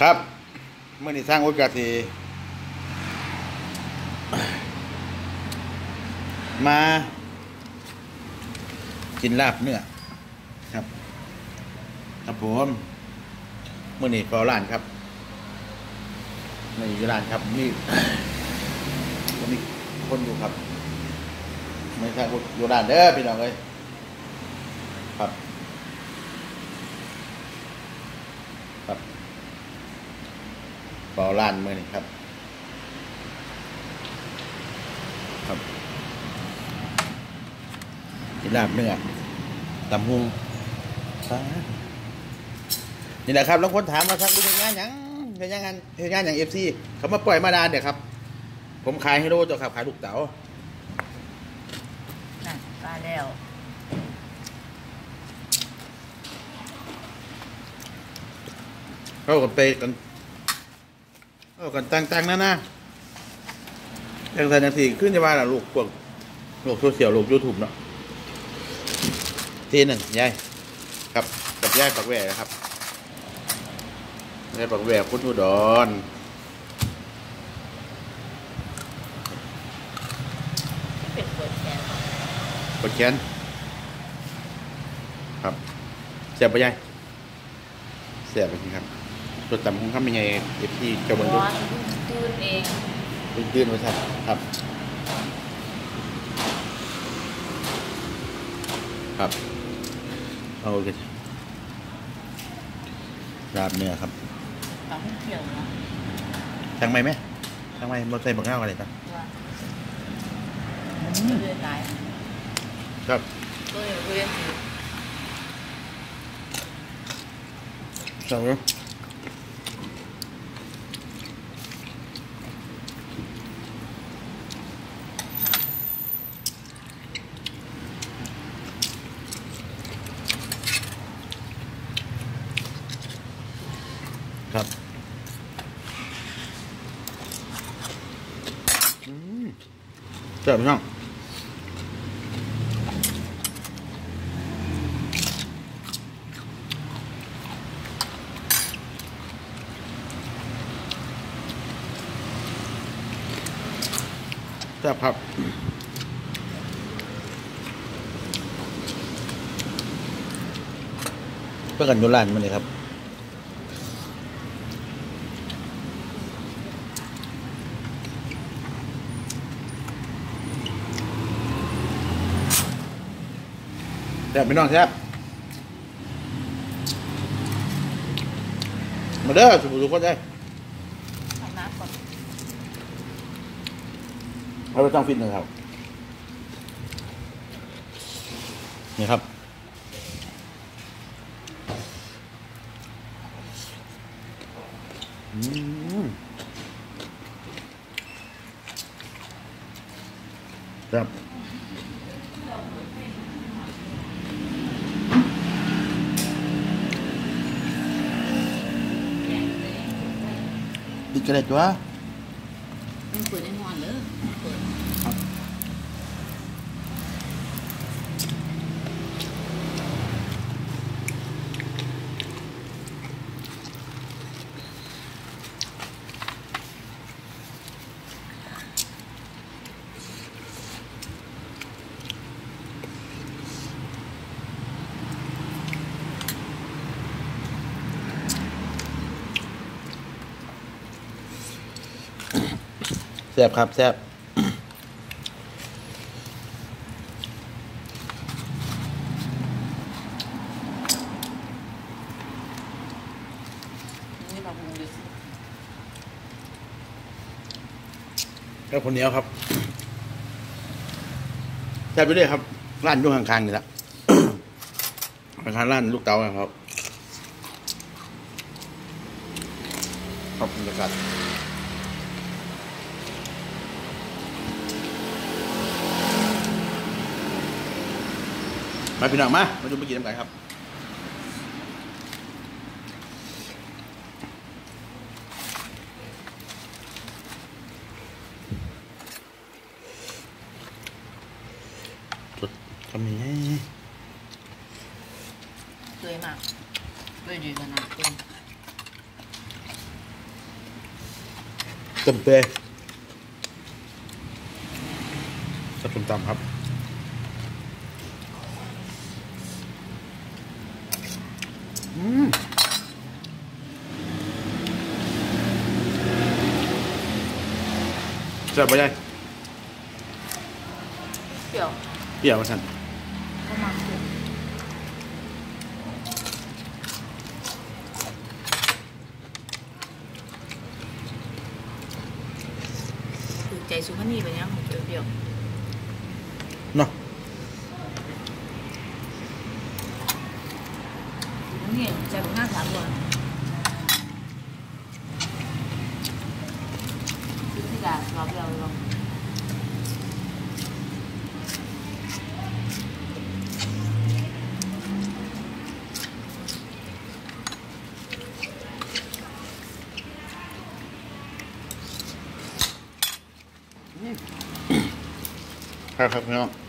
ครับเมื่อนี้สร้างโอกาสที่มากินลาบเนื้อครับ ครับผมเมื่อนี้เฝ้าร้านครับนี่อยู่ร้านครับนี่วันนี้คนอยู่ครับ ไม่ใช่คนอยู่ร้านเด้อพี่น้องเลยครับ เฝ้าร้านเมื่อนี้ครับ ครับกินลาบเนื้อตำหุงฟ้านี่แหละครับแล้วคนถามมาทักดูเห็นงานหยังเห็นงานเห็นงานอย่างเอฟซีเขามาปล่อยมาดานเดี๋ยวครับ ผมขายให้โลเจ้าครับขายลูกเต๋าน่ะตายแล้วเข้ากันไปกัน เข้ากันต่างๆนั่นนะอย่างไรนาทีขึ้นจะว่าล่ะลูกพวกโลกโซเชียลโลกยูทูบเนาะที่หนึ่งยายครับกับยายปักแหวนะครับยายปักแหวคุณอุดรเป็ดเปิดแขนกดแขนครับเสียบไปยายเสียบไปสิครับ ตัวต่ำของข้ามเป็นไงเอฟที่เจ้าเมืองดูร้อนตื่นเองตื่นๆไว้ครับครับ ครับเอาโอเคราบเนื้อครับตอนเที่ยวนะทางไหมไหมทางไหมมอเตอร์ไซค์บักเง่าอะไรครับว่าเรื่อยตายครับก็เลยเรื่อยถือ สั่งแล้วครับอืม เจ็บไหมน้งแซ่บครับเพื่อกันอยุรานมาเลยครับ แซ่บพี่น้องแซ่บมาเด้อสุภุทุกคนได้ยทำน้ำก่อนเราไปต้องฟิตหนึ่งครับ นี่ครับ อืมครับ ดิกระเด็ดวะ มันเปิดได้นอนเลยเปิด แซ่บครับแซ่บนี่คนเหนียวครับแซ่บไปเลยครับ ร้านยู่ข้างๆนี่แหละราคาร้านลูกเต๋าครับ ครับบรรยากาศ มาพี่น้องมา มาดูไปกินน้ำกันครับสดทำยังไงเคยมากเคยดีขนาดเป็นต้มเปื่อยกับส้มตำครับ อืมแซ่บปะยายเปรี้ยวเปรี้ยวมาสั่น ก็มาเปรี้ยวถูกใจสุพรรณีไปยังของเปรี้ยว เนาะ ๆ นี่ใจเป็นหน้าสามคนซื้อที่ดาสอบเราลงครับครับพี่น้อง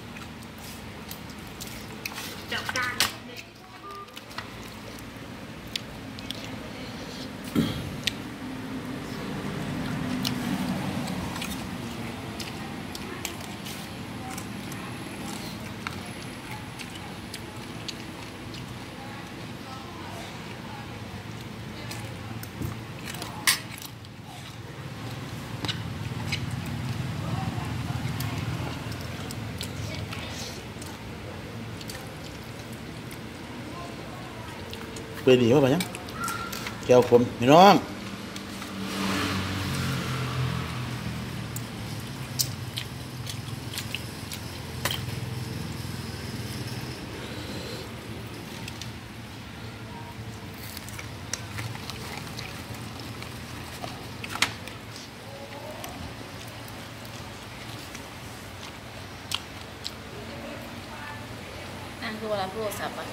เปื่อยดีป่ะปะยังแก้วผมพี่น้องนั่นคือเวลาพูดโทรศัพท์อะ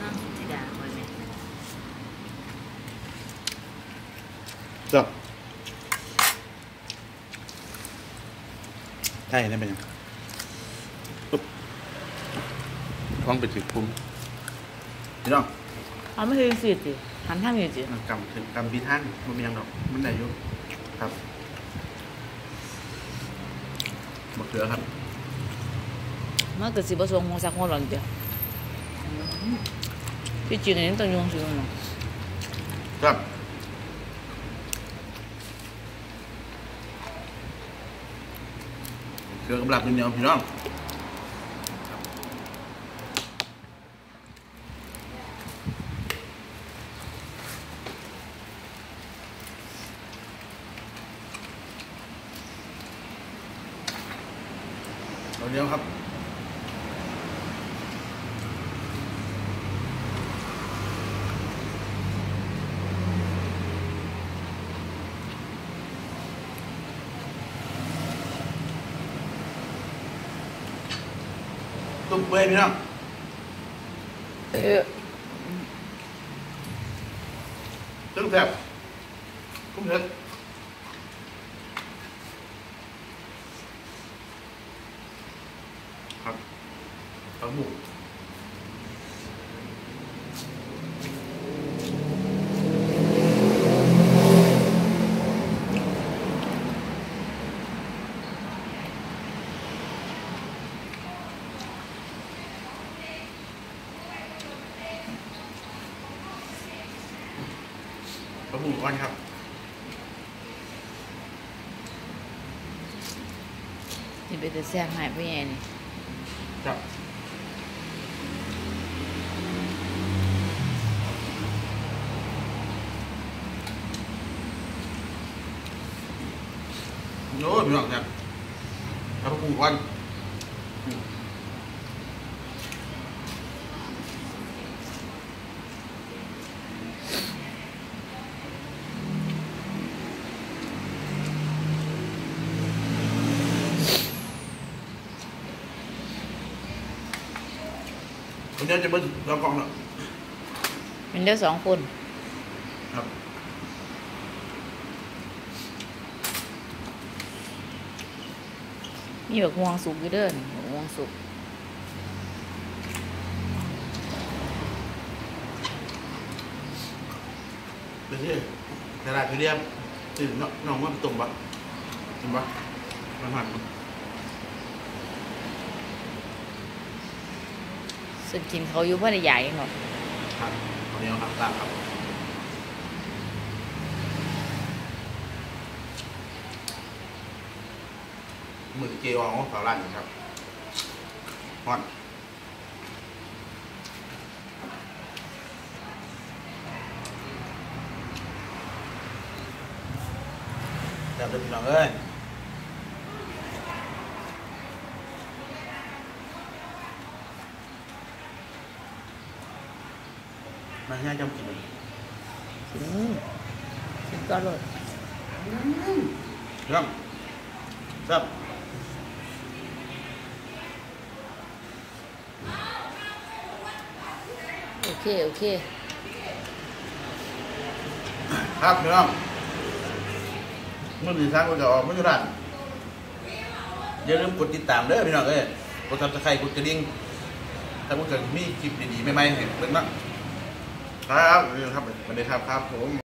นั่งที่ด่าคอยไหม จ้ะ ใช่นั่นเป็นยังปุ๊บท้องไปถึงปุ่มพี่น้องเขาไม่เคยสิจิหันทางอยู่จิกำถึงกำพิท่านมันมียังดอกมันได้อยู่ครับมะเขือครับมันก็สิบสงของสักคนหลังเดียวพี่จีนนี่ต้องยงสิมันเนาะครับ เดือกำลังเหนียวๆพี่น้องเอาเดียวครับ ตุ้มเปื่อยพี่น้อง เออ ตึ้งแซ่บตุ้มเผ็ดครับปลาหมูปลาหมูก่อนครับ นี่เป็นแต่แซ่บหายไปไงนี่ ครับ โน้พี่น้องครับเอาปลาหมูก่อนอืม วันนี้จะเบิ้ลเรากล่องแล้วเป็นเดียวสองคนครับมีแบบห่วงสุกอยู่เด้อนี่บักห่วงสุกนไปที่ตลาดพิเรียมตื่นน้องว่าตุ่มปะตุ่มปะมันหัน สึกกินเขาอยู่พ่อใหญ่ยังหรอครับตอนนี้ครับตามครับมือเกียวของสาวร้านครับฮอนจับเด็กพี่น้องเอ้ย มาให้จำกินเลยอืมกินก็อร่อยครับครับโอเค โอเค ครับพี่น้องเมื่อหนึ่งครั้งก็จะออกไม่ยุรันอย่าลืมกดติดตามเด้อพี่น้องเอ้ยกดซับสไครต์กดกระดิ่งถ้าพวกเกิดมีคลิปดีๆใหม่ๆให้เพิ่นนะ ครับครับสวัสดีครับครับผม